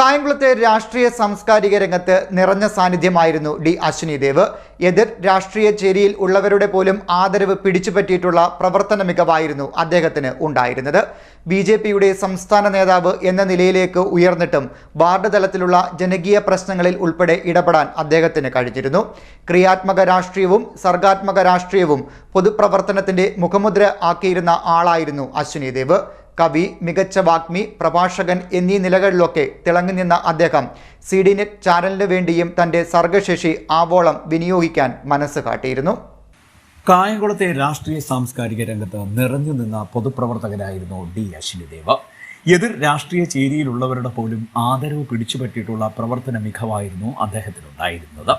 കായംകുളത്തെ രാഷ്ട്രീയ സാംസ്കാരിക രംഗത്ത് നിറഞ്ഞ സാന്നിധ്യമായിരുന്നു ഡി അശ്വിനി ദേവ് എതിർ രാഷ്ട്രീയ ചേരിയിൽ ഉള്ളവരുടെ പോലും ആദരവ് പിടിച്ചുപറ്റിയിട്ടുള്ള പ്രവർത്തന മികവായിരുന്നു അദ്ദേഹത്തിന് ഉണ്ടായിരുന്നത്. ബി ജെ പിയുടെ സംസ്ഥാന നേതാവ് എന്ന നിലയിലേക്ക് ഉയർന്നിട്ടും വാർഡ് തലത്തിലുള്ള ജനകീയ പ്രശ്നങ്ങളിൽ ഉൾപ്പെടെ ഇടപെടാൻ അദ്ദേഹത്തിന് കഴിഞ്ഞിരുന്നു. ക്രിയാത്മക രാഷ്ട്രീയവും സർഗാത്മക രാഷ്ട്രീയവും പൊതുപ്രവർത്തനത്തിന്റെ മുഖമുദ്ര ആക്കിയിരുന്ന ആളായിരുന്നു അശ്വിനി ദേവ് കവി മികച്ച വാഗ്മി പ്രഭാഷകൻ എന്നീ നിലകളിലൊക്കെ തിളങ്ങി നിന്ന അദ്ദേഹം സി ഡി നെറ്റ് ചാനലിന് വേണ്ടിയും തന്റെ സർഗശേഷി ആവോളം വിനിയോഗിക്കാൻ മനസ്സ് കാട്ടിയിരുന്നു. കായംകുളത്തെ രാഷ്ട്രീയ സാംസ്കാരിക രംഗത്ത് നിറഞ്ഞു നിന്ന പൊതുപ്രവർത്തകനായിരുന്നു ഡി അശ്വിനിദേവ്. എതിർ രാഷ്ട്രീയ ചേരിയിലുള്ളവരുടെ പോലും ആദരവ് പിടിച്ചുപറ്റിയിട്ടുള്ള പ്രവർത്തന മികവായിരുന്നു അദ്ദേഹത്തിനുണ്ടായിരുന്നത്.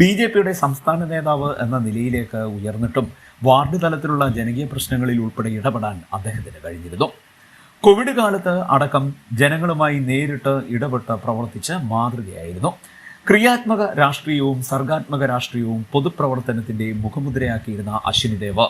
ബി ജെ പിയുടെ സംസ്ഥാന നേതാവ് എന്ന നിലയിലേക്ക് ഉയർന്നിട്ടും വാർഡ് തലത്തിലുള്ള ജനകീയ പ്രശ്നങ്ങളിൽ ഉൾപ്പെടെ ഇടപെടാൻ അദ്ദേഹത്തിന് കഴിഞ്ഞിരുന്നു. കോവിഡ് കാലത്ത് അടക്കം ജനങ്ങളുമായി നേരിട്ട് ഇടപെട്ട് പ്രവർത്തിച്ച് മാതൃകയായിരുന്നു. ക്രിയാത്മക രാഷ്ട്രീയവും സർഗാത്മക രാഷ്ട്രീയവും പൊതുപ്രവർത്തനത്തിന്റെ മുഖമുദ്രയാക്കിയിരുന്ന അശ്വിനി ദേവ്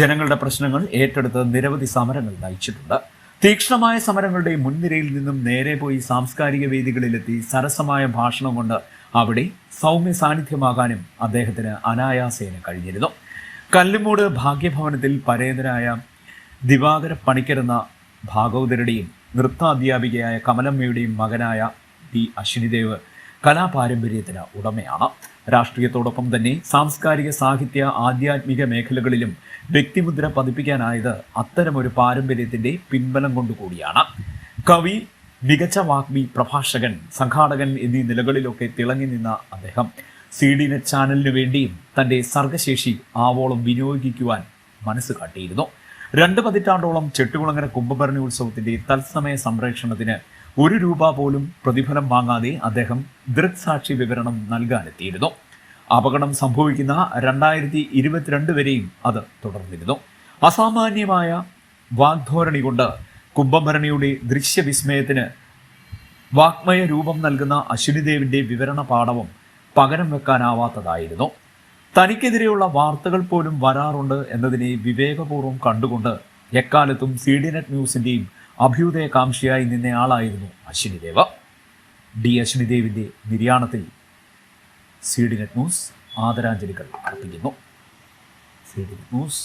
ജനങ്ങളുടെ പ്രശ്നങ്ങൾ ഏറ്റെടുത്ത് നിരവധി സമരങ്ങൾ നയിച്ചിട്ടുണ്ട്. തീക്ഷ്ണമായ സമരങ്ങളുടെ മുൻനിരയിൽ നിന്നും നേരെ പോയി സാംസ്കാരിക വേദികളിലെത്തി സരസമായ ഭാഷണം കൊണ്ട് അവിടെ സൗമ്യ സാന്നിധ്യമാകാനും അദ്ദേഹത്തിന് അനായാസേന കഴിഞ്ഞിരുന്നു. കല്ലുമൂട് ഭാഗ്യഭവനത്തിൽ പരേതരായ ദിവാകര പണിക്കരെന്ന ഭാഗവതരുടെയും നൃത്താധ്യാപികയായ കമലമ്മയുടെയും മകനായ ദി അശ്വിനിദേവ് കലാപാരമ്പര്യത്തിന് ഉടമയാണ്. രാഷ്ട്രീയത്തോടൊപ്പം തന്നെ സാംസ്കാരിക സാഹിത്യ ആധ്യാത്മിക മേഖലകളിലും വ്യക്തിമുദ്ര പതിപ്പിക്കാനായത് അത്തരമൊരു പാരമ്പര്യത്തിന്റെ പിൻബലം കൊണ്ടുകൂടിയാണ്. കവി മികച്ച വാഗ്മി പ്രഭാഷകൻ സംഘാടകൻ എന്നീ നിലകളിലൊക്കെ തിളങ്ങി നിന്ന അദ്ദേഹം സി ഡി നെറ്റ് ചാനലിനു വേണ്ടിയും തന്റെ സർഗശേഷി ആവോളം വിനിയോഗിക്കുവാൻ മനസ്സ് കാട്ടിയിരുന്നു. രണ്ട് പതിറ്റാണ്ടോളം ചെട്ടുകുളങ്ങര കുംഭഭരണി ഉത്സവത്തിന്റെ തത്സമയ സംപ്രേഷണത്തിന് ഒരു രൂപ പോലും പ്രതിഫലം വാങ്ങാതെ അദ്ദേഹം ദൃക്സാക്ഷി വിവരണം നൽകാനെത്തിയിരുന്നു. അപകടം സംഭവിക്കുന്ന രണ്ടായിരത്തി ഇരുപത്തിരണ്ട് വരെയും അത് തുടർന്നിരുന്നു. അസാമാന്യമായ വാഗ്ധോരണി കൊണ്ട് കുംഭഭരണിയുടെ ദൃശ്യവിസ്മയത്തിന് വാഗ്മയ രൂപം നൽകുന്ന അശ്വിനിദേവിന്റെ വിവരണ പാഠവും പകരം വെക്കാനാവാത്തതായിരുന്നു. തനിക്കെതിരെയുള്ള വാർത്തകൾ പോലും വരാറുണ്ട് എന്നതിനെ വിവേകപൂർവം കണ്ടുകൊണ്ട് എക്കാലത്തും സി ഡി നെറ്റ് ന്യൂസിന്റെയും അഭ്യുദയകാംക്ഷിയായി നിന്നയാളായിരുന്നു അശ്വിനിദേവ് ഡി അശ്വിനിദേവിന്റെ നിര്യാണത്തിൽ സി ഡി നെറ്റ് ന്യൂസ് ആദരാഞ്ജലികൾ അർപ്പിക്കുന്നു. C D net news